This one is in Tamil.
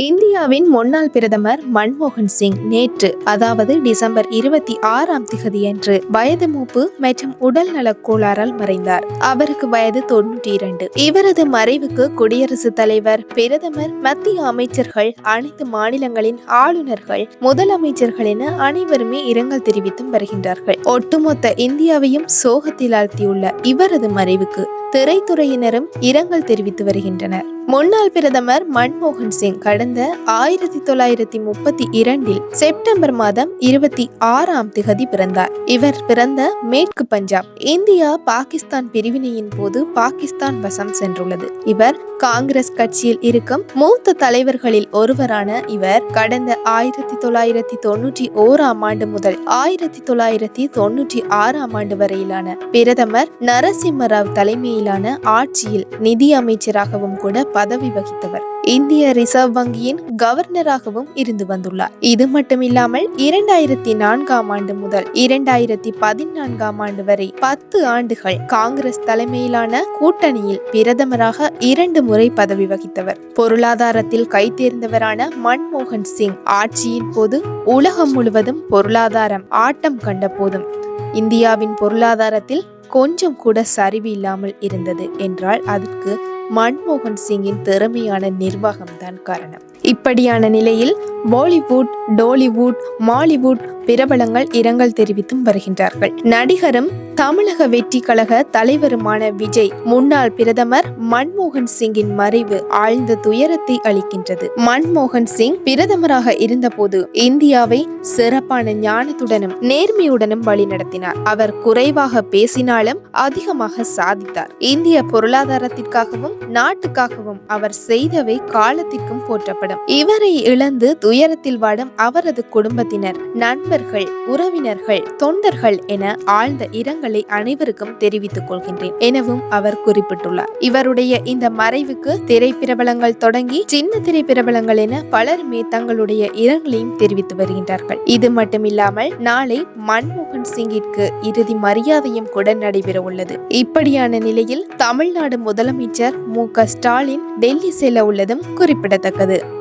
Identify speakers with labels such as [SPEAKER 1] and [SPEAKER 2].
[SPEAKER 1] இந்தியாவின் முன்னாள் பிரதமர் மன்மோகன் சிங் நேற்று அதாவது டிசம்பர் இருபத்தி ஆறாம் திகதியன்று வயது மூப்பு மற்றும் உடல் நலக் கோளாறால் மறைந்தார். அவருக்கு வயது தொன்னூற்றி இரண்டு. இவரது மறைவுக்கு குடியரசுத் தலைவர் பிரதமர் மத்திய அமைச்சர்கள் அனைத்து மாநிலங்களின் ஆளுநர்கள் முதலமைச்சர்கள் என அனைவருமே இரங்கல் தெரிவித்தும் வருகின்றார்கள். ஒட்டுமொத்த இந்தியாவையும் சோகத்தில் ஆழ்த்தியுள்ள இவரது மறைவுக்கு திரைத்துறையினரும் இரங்கல் தெரிவித்து வருகின்றனர். முன்னாள் பிரதமர் மன்மோகன் சிங் கடந்த ஆயிரத்தி தொள்ளாயிரத்தி முப்பத்தி இரண்டில் செப்டம்பர் மாதம் இருபத்தி ஆறாம் திகதி பிறந்தார். இவர் பிறந்த மேற்கு பஞ்சாப் இந்தியா பாகிஸ்தான் பிரிவினையின் போது பாகிஸ்தான் வசம் சென்றுள்ளது. இவர் காங்கிரஸ் கட்சியில் இருக்கும் மூத்த தலைவர்களில் ஒருவரான இவர் கடந்த ஆயிரத்தி தொள்ளாயிரத்தி தொன்னூற்றி ஓராம் ஆண்டு முதல் ஆயிரத்தி தொள்ளாயிரத்தி தொன்னூற்றி ஆறாம் ஆண்டு வரையிலான பிரதமர் நரசிம்மராவ் தலைமையிலான ஆட்சியில் நிதி அமைச்சராகவும் கூட பதவி வகித்தவர். இந்திய ரிசர்வ் வங்கியின் கவர்னராகவும் இருந்து வந்துள்ளார். இது மட்டுமில்லாமல் இரண்டாயிரத்தி நான்காம் ஆண்டு முதல் இரண்டாயிரத்தி பதினான்காம் ஆண்டு வரை பத்து ஆண்டுகள் காங்கிரஸ் தலைமையிலான கூட்டணியில் பிரதமராக இரண்டு முறை பதவி வகித்தவர். பொருளாதாரத்தில் கைத்தேர்ந்தவரான மன்மோகன் சிங் ஆட்சியின் போது உலகம் முழுவதும் பொருளாதாரம் ஆட்டம் கண்ட போதும். இந்தியாவின் பொருளாதாரத்தில் கொஞ்சம் கூட சரிவு இல்லாமல் இருந்தது என்றால் அதற்கு மன்மோகன் சிங்கின் திறமையான நிர்வாகம்தான் காரணம். இப்படியான நிலையில் பாலிவுட் டோலிவுட் மாலிவுட் பிரபலங்கள் இரங்கல் தெரிவித்தும் வருகின்றார்கள். நடிகரும் தமிழக வெற்றி கழக தலைவருமான விஜய் முன்னாள் பிரதமர் மன்மோகன் சிங்கின் மறைவு ஆழ்ந்த துயரத்தை அளிக்கின்றது. மன்மோகன் சிங் பிரதமராக இருந்தபோது இந்தியாவை சிறப்பான ஞானத்துடனும் நேர்மையுடனும் வழிநடத்தினார். அவர் குறைவாக பேசினாலும் அதிகமாக சாதித்தார். இந்திய பொருளாதாரத்திற்காகவும் நாட்டுக்காகவும் அவர் செய்தவை காலத்திற்கும் போற்றப்படும். இவரை இழந்து துயரத்தில் வாடும் அவரது குடும்பத்தினர் நண்பர்கள் உறவினர்கள் தொண்டர்கள் என ஆழ்ந்த இரங்கல் அனைவருக்கும் தெரிவித்துக் கொள்கின்றேன் எனவும் அவர் குறிப்பிட்டுள்ளார். இவருடைய இந்த மறைவுக்கு திரைப்பிரபலங்கள் தொடங்கி சின்ன திரைப்பிரபலங்கள் என பலருமே தங்களுடைய இரங்கலையும் தெரிவித்து வருகின்றார்கள். இது மட்டுமில்லாமல் நாளை மன்மோகன் சிங்கிற்கு இறுதி மரியாதையும் கூட நடைபெற உள்ளது. இப்படியான நிலையில் தமிழ்நாடு முதலமைச்சர் மு க ஸ்டாலின் டெல்லி செல்ல உள்ளதும் குறிப்பிடத்தக்கது.